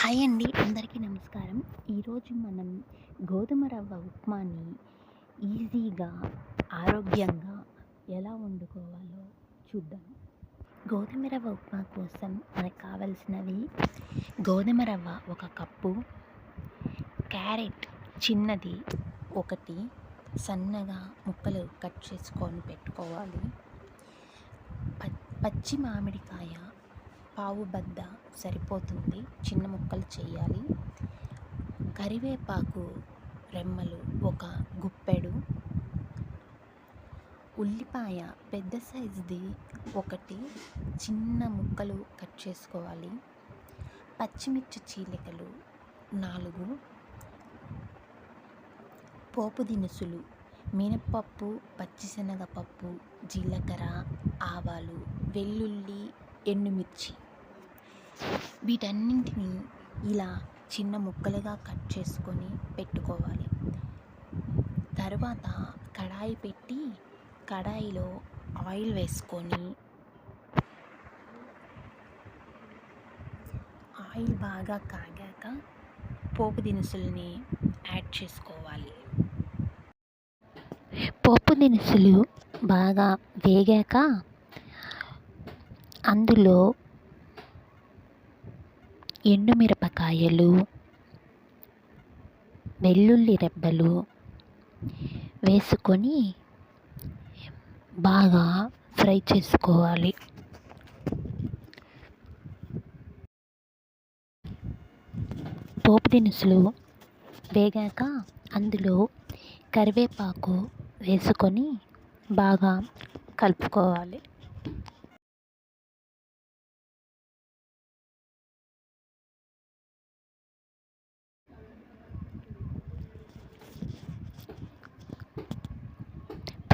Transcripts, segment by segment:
Hi అండి అందరికీ నమస్కారం. ఈరోజు మనం గోధుమ రవ్వ ఉప్మాని ఈజీగా ఆరోగ్యంగా ఎలా వండుకోవాలో చూద్దాం. గోధుమ రవ్వ ఉప్మా కోసం మనకు కావలసినవి గోధుమ రవ్వ ఒక కప్పు క్యారెట్ చిన్నది ఒకటి సన్నగా ముక్కలు కట్ చేసుకొని పెట్టుకోవాలి. పచ్చి మామిడికాయ పావు బద్ద సరిపోతుంది. చిన్న ముక్కలు చేయాలి. కరివేపాకు రెమ్మలు ఒక గుప్పెడు. ఉల్లిపాయ పెద్ద సైజుది ఒకటి. చిన్న ముక్కలు కట్ చేసుకోవాలి. పచ్చిమిర్చి చీలికలు నాలుగు. పోపు దినుసులు మినప్పప్పు పచ్చిశనగపప్పు జీలకర్ర ఆవాలు వెల్లుల్లి ఎండుమిర్చి. వీటన్నింటినీ ఇలా చిన్న ముక్కలుగా కట్ చేసుకొని పెట్టుకోవాలి. తర్వాత కడాయి పెట్టి కడాయిలో ఆయిల్ వేసుకొని ఆయిల్ బాగా కాగాక పోపు దినుసుల్ని యాడ్ చేసుకోవాలి. పోపు దినుసులు బాగా వేగాక అందులో ఎండుమిరపకాయలు వెల్లుల్లి రెబ్బలు వేసుకొని బాగా ఫ్రై చేసుకోవాలి. పోపు దినుసులు వేగాక అందులో కరివేపాకు వేసుకొని బాగా కలుపుకోవాలి.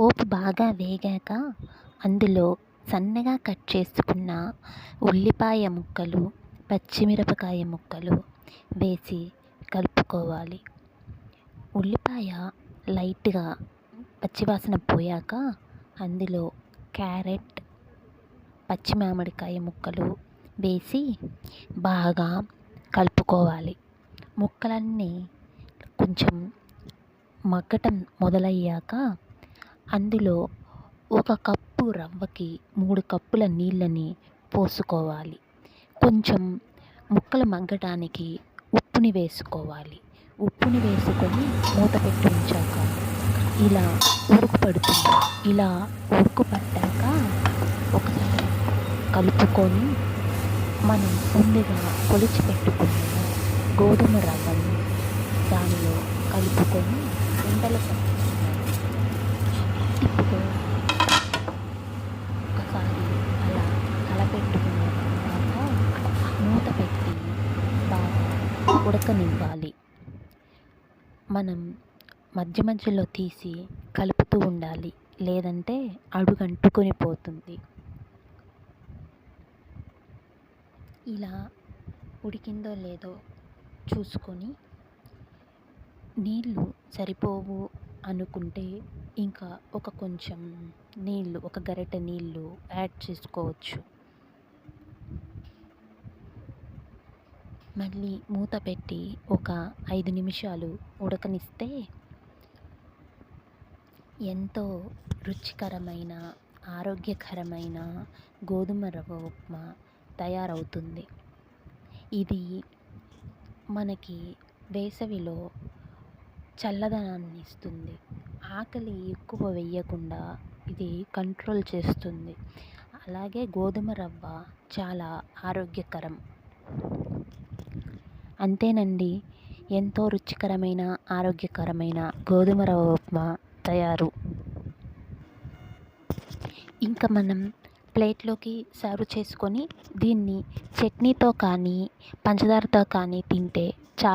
పోపు బాగా వేగాక అందులో సన్నగా కట్ చేసుకున్న ఉల్లిపాయ ముక్కలు పచ్చిమిరపకాయ ముక్కలు వేసి కలుపుకోవాలి. ఉల్లిపాయ లైట్గా పచ్చివాసన పోయాక అందులో క్యారెట్ పచ్చి మామిడికాయ ముక్కలు వేసి బాగా కలుపుకోవాలి. ముక్కలన్నీ కొంచెం మగ్గటం మొదలయ్యాక అందులో ఒక కప్పు రవ్వకి మూడు కప్పుల నీళ్ళని పోసుకోవాలి. కొంచెం ముక్కలు మగ్గటానికి ఉప్పుని వేసుకోవాలి. ఉప్పుని వేసుకొని మూత పెట్టి ఉంచాక ఇలా ఉరుకు పడుతుంది ఇలా ఉరుకు పట్టాక ఒకసారి కలుపుకొని మనం ముందుగా కొలిచి పెట్టుకున్న గోధుమ రవ్వని దానిలో కలుపుకొని ఉండలు తిప్పుకో ఒకసారి అలా కలపెట్టుకున్న తర్వాత మూత పెట్టి బాగా ఉడకనివ్వాలి. మనం మధ్య మధ్యలో తీసి కలుపుతూ ఉండాలి. లేదంటే అడుగంటుకొని పోతుంది. ఇలా ఉడికిందో లేదో చూసుకొని నీళ్ళు సరిపోవు అనుకుంటే ఇంకా ఒక కొంచెం నీళ్ళు ఒక గరిటె నీళ్ళు యాడ్ చేసుకోవచ్చు. మళ్ళీ మూత పెట్టి ఒక ఐదు నిమిషాలు ఉడకనిస్తే ఎంతో రుచికరమైన ఆరోగ్యకరమైన గోధుమ రవ్వ ఉప్మా తయారవుతుంది. ఇది మనకి వేసవిలో చల్లదనాన్ని ఇస్తుంది. ఆకలి ఎక్కువ వేయకుండా ఇది కంట్రోల్ చేస్తుంది. అలాగే గోధుమ రవ్వ చాలా ఆరోగ్యకరం. అంతేనండి. ఎంతో రుచికరమైన ఆరోగ్యకరమైన గోధుమ రవ ఉప్మా తయారు. ఇంకా మనం ప్లేట్లోకి సర్వ్ చేసుకొని దీన్ని చట్నీతో కానీ పంచదారతో కానీ తింటే చాలా